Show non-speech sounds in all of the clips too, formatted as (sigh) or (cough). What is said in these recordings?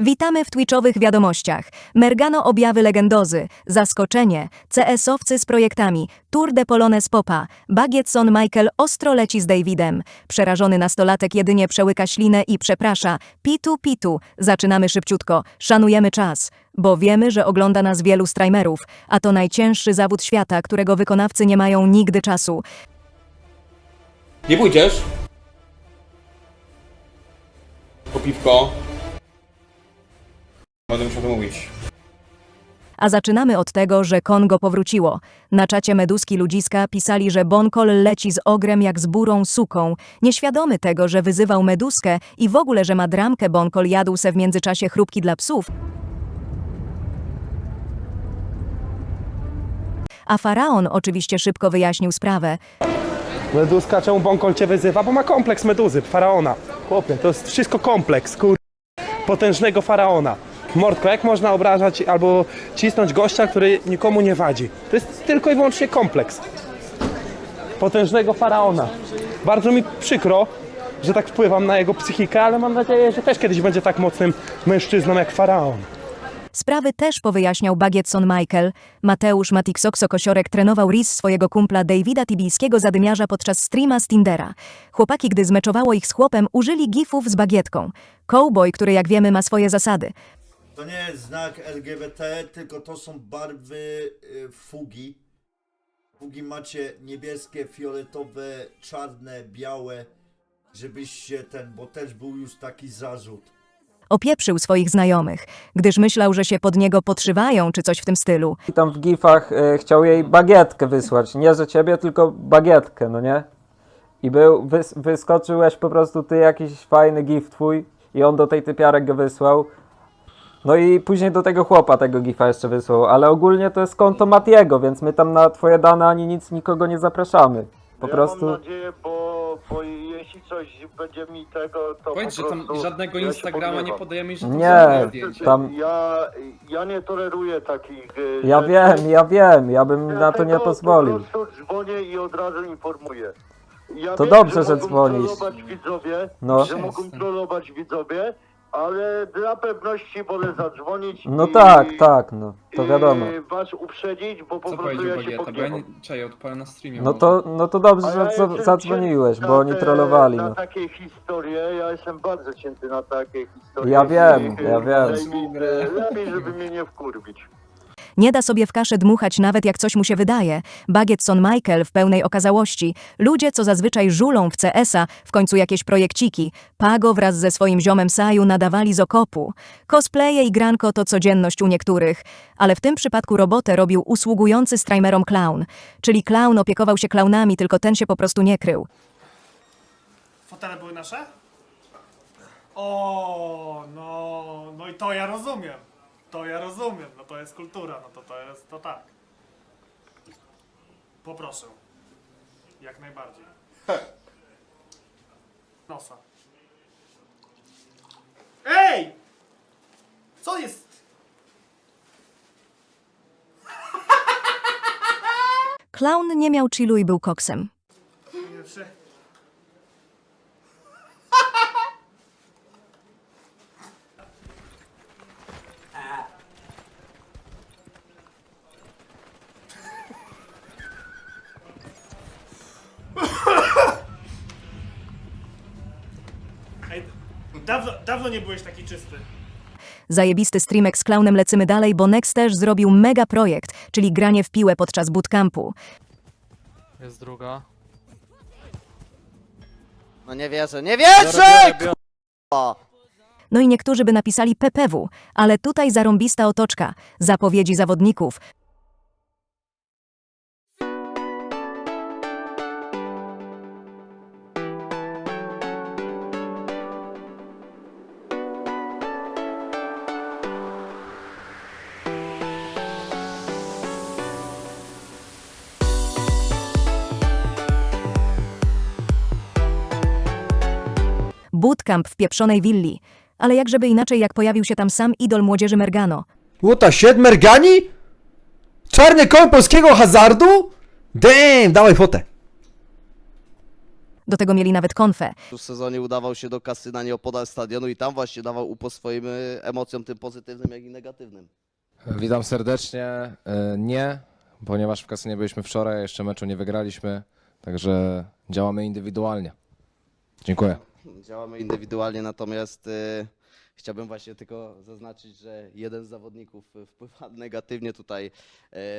Witamy w Twitchowych wiadomościach. Mergano objawy legendozy, zaskoczenie, CS-owcy z projektami, Tour de Polones Popa, Bagietson Michael ostro leci z Davidem. Przerażony nastolatek jedynie przełyka ślinę i przeprasza. Pitu, pitu. Zaczynamy szybciutko, szanujemy czas. Bo wiemy, że ogląda nas wielu streamerów, a to najcięższy zawód świata, którego wykonawcy nie mają nigdy czasu. Nie pójdziesz? Po piwko. Będę musiał to mówić. A zaczynamy od tego, że Kongo powróciło. Na czacie Meduski Ludziska pisali, że Bonkol leci z ogrem jak z burą suką, nieświadomy tego, że wyzywał Meduskę i w ogóle, że ma dramkę Bonkol jadł se w międzyczasie chrupki dla psów. A Faraon oczywiście szybko wyjaśnił sprawę. Meduska, czemu Bonkol cię wyzywa? Bo ma kompleks meduzy, faraona. Chłopie, to jest wszystko kompleks, kur... potężnego faraona. Mordko, jak można obrażać albo cisnąć gościa, który nikomu nie wadzi? To jest tylko i wyłącznie kompleks potężnego faraona. Bardzo mi przykro, że tak wpływam na jego psychikę, ale mam nadzieję, że też kiedyś będzie tak mocnym mężczyzną jak faraon. Sprawy też powyjaśniał Bagietson Michael. Mateusz Matiksoksokosiorek trenował Riz swojego kumpla Davida Tibijskiego zadymiarza podczas streama z Tindera. Chłopaki, gdy zmeczowało ich z chłopem, użyli gifów z bagietką. Cowboy, który jak wiemy ma swoje zasady. To nie jest znak LGBT, tylko to są barwy y, fugi. Fugi macie niebieskie, fioletowe, czarne, białe, żebyście ten, bo też był już taki zarzut. Opieprzył swoich znajomych, gdyż myślał, że się pod niego podszywają czy coś w tym stylu. I tam w gifach e, chciał jej bagietkę wysłać. Nie, że ciebie, tylko bagietkę, no nie? I był, wys, wyskoczyłeś po prostu ty jakiś fajny gif twój i on do tej typiarek go wysłał. No i później do tego chłopa tego gifa jeszcze wysłał, ale ogólnie to jest konto Matiego, więc my tam na twoje dane ani nic nikogo nie zapraszamy. Po ja prostu... mam nadzieję, bo, bo jeśli coś będzie mi tego, to Powiedz, po że tam prostu żadnego ja się Instagrama nie pogniewam. podajemy, że to Nie, są zdjęcia. tam- Ja, ja nie toleruję takich y, Ja rzeczy. wiem, ja wiem, ja bym na to nie Dlatego pozwolił. Po prostu dzwonię i od razu informuję. Ja To wiem, dobrze, że mogą dzwonisz. trollować widzowie, No. że mogą trollować widzowie, ale dla pewności wolę zadzwonić No i, tak, tak, no, to wiadomo. i was uprzedzić, bo po Co prostu powiedział ja się Bagieta? Bo ja pogniewam. nie... Czekaj, odpalę na streamie. No to, no to dobrze, A że ja za- jestem zadzwoniłeś, cięty bo na oni te- trollowali, Na no. takie historie, ja jestem bardzo cięty na takie historie. Ja wiem, ja wiem. Lepiej, lepiej, żeby mnie nie wkurwić. Nie da sobie w kaszę dmuchać nawet jak coś mu się wydaje. Bagietson Michael w pełnej okazałości. Ludzie, co zazwyczaj żulą w CS-a, w końcu jakieś projekciki. Pago wraz ze swoim ziomem Saju nadawali z okopu. Cosplaye i granko to codzienność u niektórych. Ale w tym przypadku robotę robił usługujący streamerom clown. Czyli clown opiekował się klaunami, tylko ten się po prostu nie krył. Fotele były nasze? O, no, no i to ja rozumiem. To ja rozumiem, no to jest kultura, no to to jest, to tak. Poproszę. Jak najbardziej. Nosa. Ej! Co jest? Clown nie miał chillu i był koksem. Ej, dawno, nie byłeś taki czysty. Zajebisty streamek z clownem lecymy dalej, bo Nex też zrobił mega projekt, czyli granie w piłę podczas bootcampu. Jest druga. No nie wierzę, nie wierzę! k***a! No i niektórzy by napisali PPW, ale tutaj zarąbista otoczka, zapowiedzi zawodników. Bootcamp w pieprzonej willi. Ale jak żeby inaczej, jak pojawił się tam sam idol młodzieży Mergano. Łota shit, Mergani? Czarny koń polskiego hazardu? Damn, dawaj fotę. Do tego mieli nawet konfę. W sezonie udawał się do kasyna nieopodal stadionu i tam właśnie dawał upo swoim y, emocjom, tym pozytywnym, jak i negatywnym. Witam serdecznie. E, Nie, ponieważ w kasynie byliśmy wczoraj, jeszcze meczu nie wygraliśmy, także działamy indywidualnie. Dziękuję. Działamy indywidualnie, natomiast y, chciałbym właśnie tylko zaznaczyć, że jeden z zawodników y, wpływa (laughs) negatywnie tutaj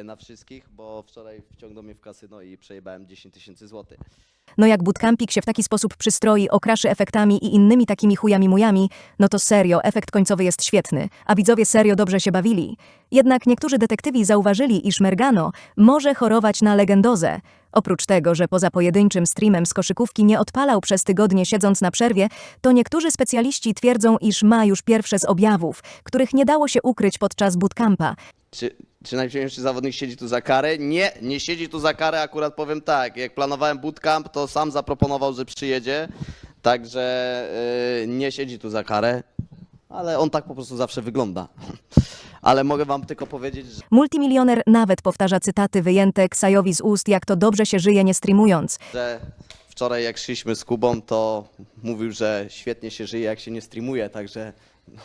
y, na wszystkich, bo wczoraj wciągnął mnie w kasyno i przejebałem 10 tysięcy złotych. No jak bootcampik się w taki sposób przystroi, okraszy efektami i innymi takimi chujami mujami, no to serio, efekt końcowy jest świetny, a widzowie serio dobrze się bawili. Jednak niektórzy detektywi zauważyli, iż Mergano może chorować na legendozę. Oprócz tego, że poza pojedynczym streamem z koszykówki nie odpalał przez tygodnie siedząc na przerwie, to niektórzy specjaliści twierdzą, iż ma już pierwsze z objawów, których nie dało się ukryć podczas bootcampa. Czy, czy zawodnik siedzi tu za karę? Nie, nie siedzi tu za karę, akurat powiem tak. Jak planowałem bootcamp, to sam zaproponował, że przyjedzie, także y, nie siedzi tu za karę, ale on tak po prostu zawsze wygląda. (laughs) Ale mogę wam tylko powiedzieć, że Multimilioner nawet powtarza cytaty wyjęte Ksajowi z ust, jak to dobrze się żyje nie streamując. że wczoraj jak szliśmy z Kubą, to mówił, że świetnie się żyje, jak się nie streamuje, także... (laughs)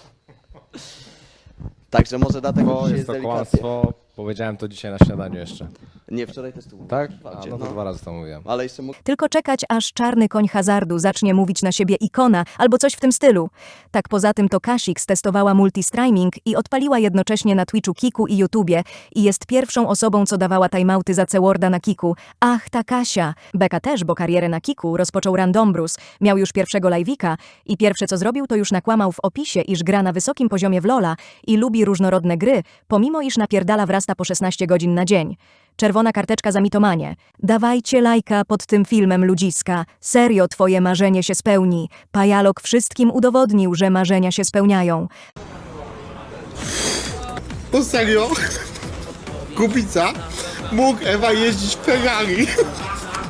Także może dlatego Bo dzisiaj jest to delikatnie. kłamstwo. Powiedziałem to dzisiaj na śniadaniu jeszcze. Nie, wczoraj też tu mówiłem. Tak? A, no to no. dwa razy to mówiłem. Ale jeszcze mógł Tylko czekać, aż czarny koń hazardu zacznie mówić na siebie ikona albo coś w tym stylu. Tak poza tym to Kasik stestowała multistreaming i odpaliła jednocześnie na Twitchu Kiku i YouTubie i jest pierwszą osobą, co dawała timeouty za Ceworda na Kiku. Ach, ta Kasia! Beka też, bo karierę na Kiku rozpoczął Randombrus, miał już pierwszego live'ika i pierwsze co zrobił, to już nakłamał w opisie, iż gra na wysokim poziomie w Lola i lubi różnorodne gry, pomimo iż napierdala po 16 godzin na dzień. Czerwona karteczka za mitomanie. Dawajcie lajka pod tym filmem, ludziska. Serio, twoje marzenie się spełni. Pajalok wszystkim udowodnił, że marzenia się spełniają. To serio? Kubica mógł Ewa jeździć Ferrari.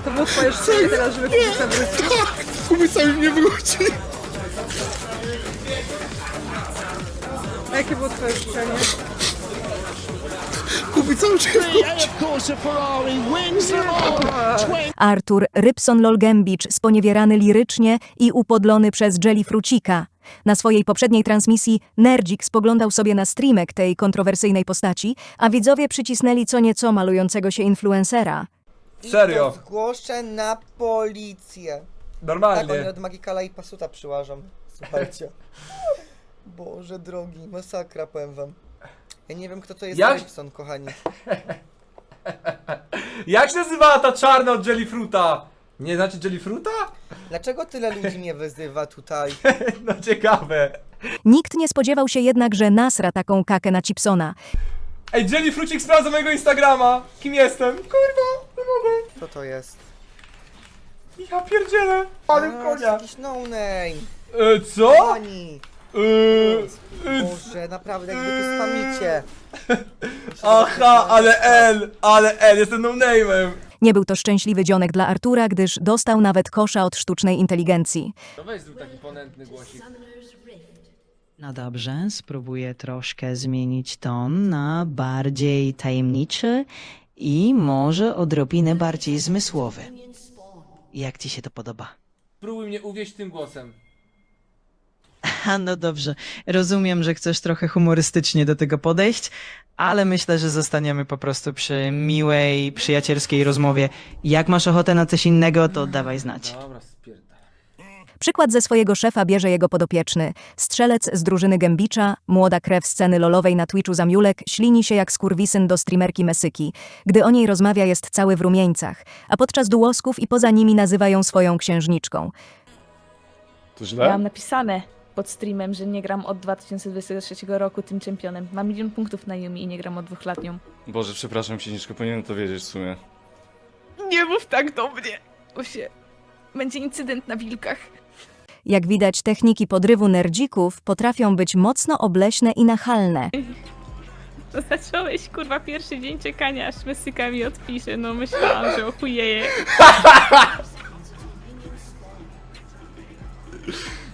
To było twoje teraz, żeby Kubica wrócił. Tak, Kubica już nie wróci. A jakie było twoje życzenie? Już nie wróci. Artur Rybson Lolgembicz sponiewierany lirycznie i upodlony przez Jelly Frucika. Na swojej poprzedniej transmisji Nerdzik spoglądał sobie na streamek tej kontrowersyjnej postaci, a widzowie przycisnęli co nieco malującego się influencera. Serio? zgłoszę na policję. Normalnie. od Magikala i Pasuta przyłażą. Słuchajcie. (laughs) Boże drogi, masakra powiem wam. Ja nie wiem kto to jest Jak- Rybson, kochani. (laughs) Jak się nazywała ta czarna od Jellyfruta? Nie znacie Jellyfruta? Dlaczego tyle ludzi mnie wyzywa tutaj? (laughs) No ciekawe. Nikt nie spodziewał się jednak, że nasra taką kakę na Chipsona. Ej, Jellyfrucik sprawdza mojego Instagrama. Kim jestem? Kurwa, nie mogę. Co to jest? Ja pierdzielę. Ale A, konia. jakiś no name. E, co? E, Boże, naprawdę jakby to spamicie. (laughs) aha, ale L, ale L, jestem no name'em. Nie był to szczęśliwy dzionek dla Artura, gdyż dostał nawet kosza od sztucznej inteligencji. To weź zrób taki ponętny głosik. No dobrze, spróbuję troszkę zmienić ton na bardziej tajemniczy i może odrobinę bardziej zmysłowy. Jak ci się to podoba? Spróbuj mnie uwieść tym głosem. A (laughs) no dobrze, rozumiem, że chcesz trochę humorystycznie do tego podejść, ale myślę, że zostaniemy po prostu przy miłej, przyjacielskiej rozmowie. Jak masz ochotę na coś innego, to dawaj znać. Dobra. Przykład ze swojego szefa bierze jego podopieczny. Strzelec z drużyny Gębicza, młoda krew sceny lolowej na Twitchu Zamiulek, ślini się jak skurwisyn do streamerki Mesyki. Gdy o niej rozmawia, jest cały w rumieńcach, a podczas dułosków i poza nimi nazywa ją swoją księżniczką. To Ja źle? mam napisane pod streamem, że nie gram od 2023 roku tym czempionem. Mam milion punktów na Yumi i nie gram od dwóch lat nią. Boże, przepraszam, księżniczko, powinienem to wiedzieć w sumie. Nie mów tak do mnie! Bo się... Będzie incydent na wilkach. Jak widać, techniki podrywu nerdzików potrafią być mocno obleśne i nachalne. To zacząłeś, kurwa, pierwszy dzień czekania, aż Mesyka mi odpisze. No myślałam, że ochujeje. (laughs) (laughs)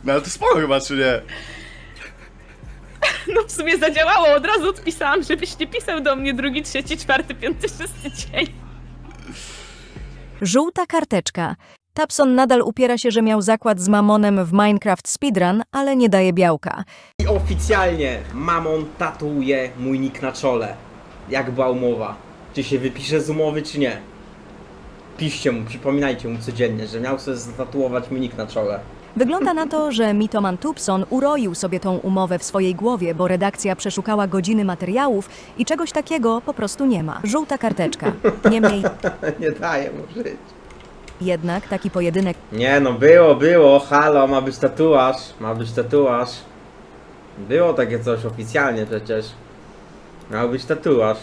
No ale to spoko chyba, czy nie? No w sumie zadziałało, od razu odpisałam, żebyś nie pisał do mnie drugi, trzeci, czwarty, piąty, szósty dzień. Żółta karteczka. Tapson nadal upiera się, że miał zakład z Mamonem w Minecraft Speedrun, ale nie daje białka. I oficjalnie Mamon tatuuje mój nick na czole. Jak była umowa. Czy się wypisze z umowy, czy nie? Piszcie mu, przypominajcie mu codziennie, że miał sobie zatatuować mój nick na czole. Wygląda na to, że mitoman Tupson uroił sobie tą umowę w swojej głowie, bo redakcja przeszukała godziny materiałów i czegoś takiego po prostu nie ma. Żółta karteczka. Niemniej (laughs) nie daje mu żyć. jednak taki pojedynek Nie no, było, było, halo, ma być tatuaż, ma być tatuaż. Było takie coś oficjalnie przecież. Miał być tatuaż.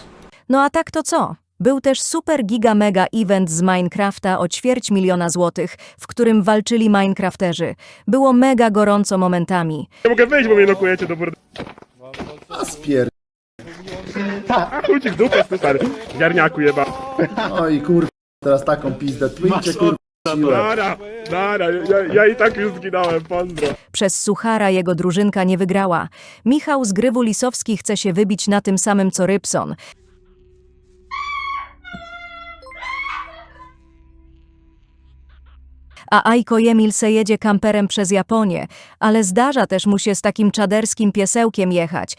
No a tak to co? Był też super giga mega event z Minecrafta o ćwierć miliona złotych, w którym walczyli Minecrafterzy. Było mega gorąco momentami. Nie mogę wyjść, bo mnie lokujecie do burdy. A spier... Uciek dupę, stary. Ziarniaku jeba. Oj kur... Teraz taką pizdę. Twincie kur... siłę. Nara, nara, ja, ja i tak już zginąłem, pozdro. Przez Suchara jego drużynka nie wygrała. Michał z Grywu Lisowski chce się wybić na tym samym co Rybson. A Aiko Jemil se jedzie kamperem przez Japonię, ale zdarza też mu się z takim czaderskim piesełkiem jechać.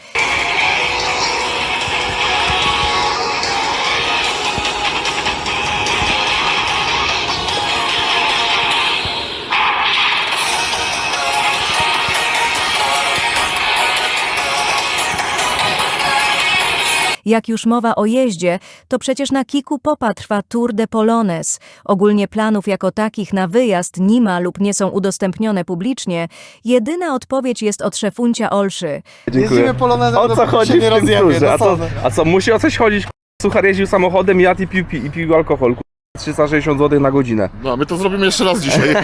Jak już mowa o jeździe, to przecież na Kiku Popa trwa Tour de Polones. Ogólnie planów jako takich na wyjazd nie ma lub nie są udostępnione publicznie. Jedyna odpowiedź jest od szefuncia Olszy. Dziękuję. O co chodzi w tym turze? A co, a co, musi o coś chodzić? Suchar jeździł samochodem, jadł i pił, pi- i pił alkohol. 360 zł na godzinę. No, my to zrobimy jeszcze raz dzisiaj.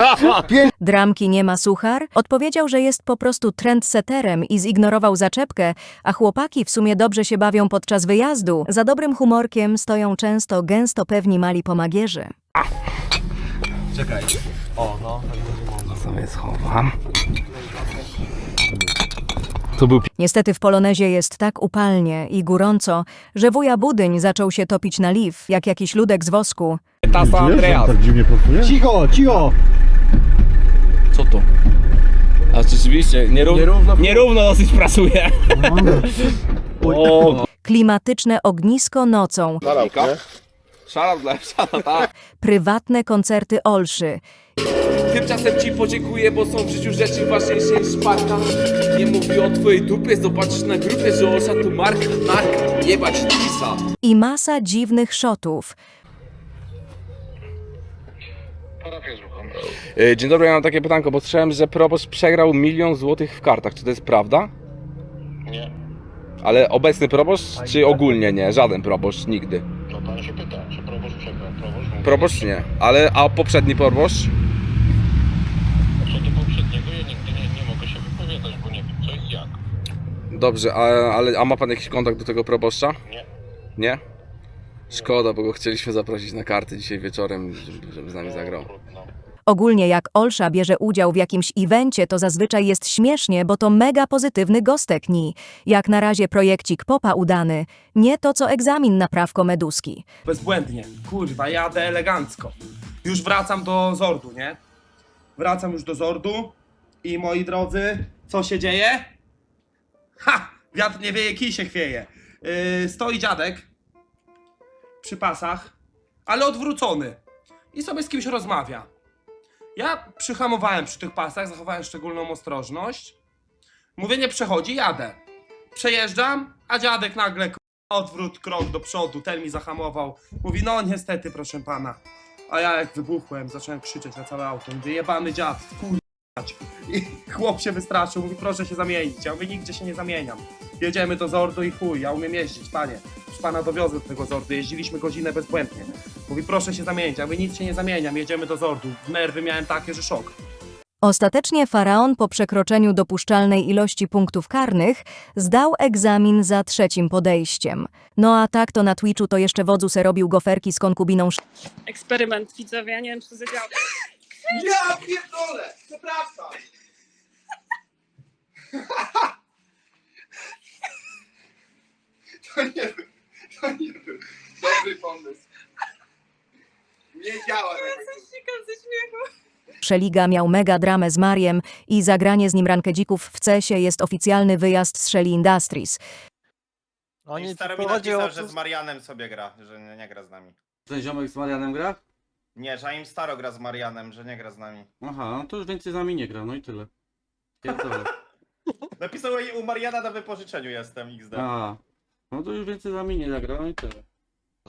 (laughs) Dramki nie ma suchar? Odpowiedział, że jest po prostu trendseterem i zignorował zaczepkę, a chłopaki w sumie dobrze się bawią podczas wyjazdu. Za dobrym humorkiem stoją często gęsto pewni mali pomagierzy. sobie schowam. To był Niestety w Polonezie jest tak upalnie i gorąco, że wuja Budyń zaczął się topić na liw, jak jakiś ludek z wosku. Tasa Andreas. Cicho, cicho! Co to? A rzeczywiście, nierówno, Nierówno- nierówno dosyć pracuje. (laughs) o, Klimatyczne ognisko nocą, szarab dla (laughs) szara, tak. prywatne koncerty Olszy, Tymczasem ci podziękuję, bo są w życiu rzeczy ważniejsze niż szparka. Nie mówię o twojej dupie, zobaczysz na grupie, że Olsza to Mark, Mark, jebać Lisa. i masa dziwnych szotów. E, Dzień dobry, ja mam takie pytanko, bo słyszałem, że proboszcz przegrał milion złotych w kartach. Czy to jest prawda? Nie. Ale obecny proboszcz, czy ogólnie nie? Żaden proboszcz, nigdy. No pan się pyta, czy proboszcz przegrał. Proboszcz mówi, Proboszcz nie. Ale, a poprzedni proboszcz? co do poprzedniego ja nigdy nie, nie mogę się wypowiadać, bo nie wiem co i jak. Dobrze, a, ale, a ma pan jakiś kontakt do tego proboszcza? Nie. Nie? Szkoda, bo go chcieliśmy zaprosić na karty dzisiaj wieczorem, żeby, żeby z nami zagrał. Trudno. Ogólnie jak Olsza bierze udział w jakimś evencie, to zazwyczaj jest śmiesznie, bo to mega pozytywny gostek ni. Jak na razie projekcik popa udany, nie to co egzamin na prawko meduski. bezbłędnie. Kurwa, jadę elegancko. Już wracam do Zordu, nie? Wracam już do Zordu i moi drodzy, co się dzieje? Ha! Wiatr nie wieje, kij się chwieje. Yy, stoi dziadek przy pasach, ale odwrócony i sobie z kimś rozmawia. Ja przyhamowałem przy tych pasach, zachowałem szczególną ostrożność. Mówię, nie przechodzi, jadę. Przejeżdżam, a dziadek nagle odwrót, krok do przodu, ten mi zahamował. Mówi, no niestety, proszę pana. A ja jak wybuchłem, zacząłem krzyczeć na całe auto. Mówię, jebany dziad, kurwać. I chłop się wystraszył, mówi, proszę się zamienić. Ja mówię, nigdzie się nie zamieniam. Jedziemy do Zordu i chuj, ja umiem jeździć, panie. Już pana dowiozę do tego Zordu, jeździliśmy godzinę bezbłędnie. Mówi, proszę się zamienić. Ja mówię, nic się nie zamieniam, jedziemy do Zordu. Nerwy miałem takie, że szok. Ostatecznie faraon po przekroczeniu dopuszczalnej ilości punktów karnych zdał egzamin za trzecim podejściem. No a tak to na Twitchu to jeszcze wodzu se robił goferki z konkubiną Eksperyment widzowie, ja nie wiem czy to zadziała. Ja pierdolę, przepraszam. (laughs) To nie był, to nie był dobry pomysł. Wiedziałem. Szeliga miał mega dramę z Mariem i zagranie z nim rankedzików w CESie jest oficjalny wyjazd z Shelly Industries. Oni Staro mi napisał, że z Marianem sobie gra, że nie, nie gra z nami. Ten ziomek z Marianem gra? Nie, że im staro gra z Marianem, że nie gra z nami. Aha, no to już więcej z nami nie gra, no i tyle. Pierdolę. (laughs) (laughs) Napisał u Mariana na wypożyczeniu jestem XD. A, no to już więcej z nami nie zagra, no i tyle.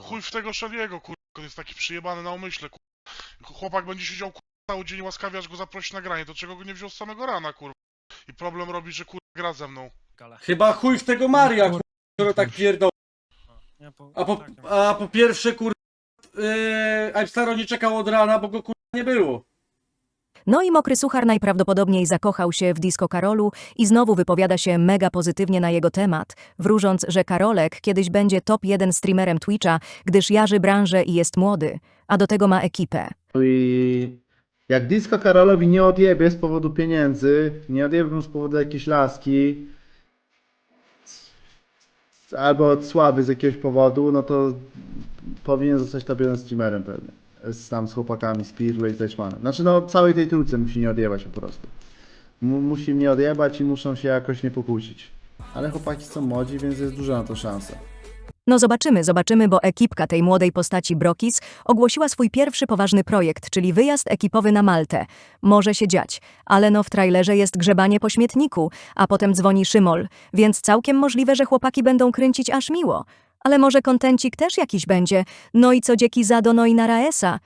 Chuj w tego Szeliego, kurwa, on jest taki przyjebany na umyśle, kurwa. Chłopak będzie siedział, kurwa, cały dzień łaskawie, aż go zaprosi na granie, to czego go nie wziął z samego rana, kurwa. I problem robi, że kurwa gra ze mną. Chyba chuj w tego Maria, kur... który tak pierdol. A po, a po pierwsze, kur... Yy, Aipstaro nie czekał od rana, bo go kur... nie było. No i Mokry Suchar najprawdopodobniej zakochał się w disco Karolu i znowu wypowiada się mega pozytywnie na jego temat, wróżąc, że Karolek kiedyś będzie top 1 streamerem Twitcha, gdyż jarzy branżę i jest młody, a do tego ma ekipę. I jak Disco Karolowi nie odjebie z powodu pieniędzy, nie odjebie mu z powodu jakiejś laski, albo od sławy z jakiegoś powodu, no to powinien zostać top 1 streamerem pewnie. Z, tam z chłopakami, z Pirlo i z Deichmanem. Znaczy no całej tej trójce musi nie odjebać po prostu. Mu, musi mnie odjebać i muszą się jakoś nie pokłócić. Ale chłopaki są młodzi, więc jest duża na to szansa. No zobaczymy, zobaczymy, bo ekipka tej młodej postaci Brokis ogłosiła swój pierwszy poważny projekt, czyli wyjazd ekipowy na Maltę. Może się dziać, ale no w trailerze jest grzebanie po śmietniku, a potem dzwoni Szymol, więc całkiem możliwe, że chłopaki będą kręcić aż miło. Ale może kontencik też jakiś będzie, no i co dzieki Zado, no i na Raesa.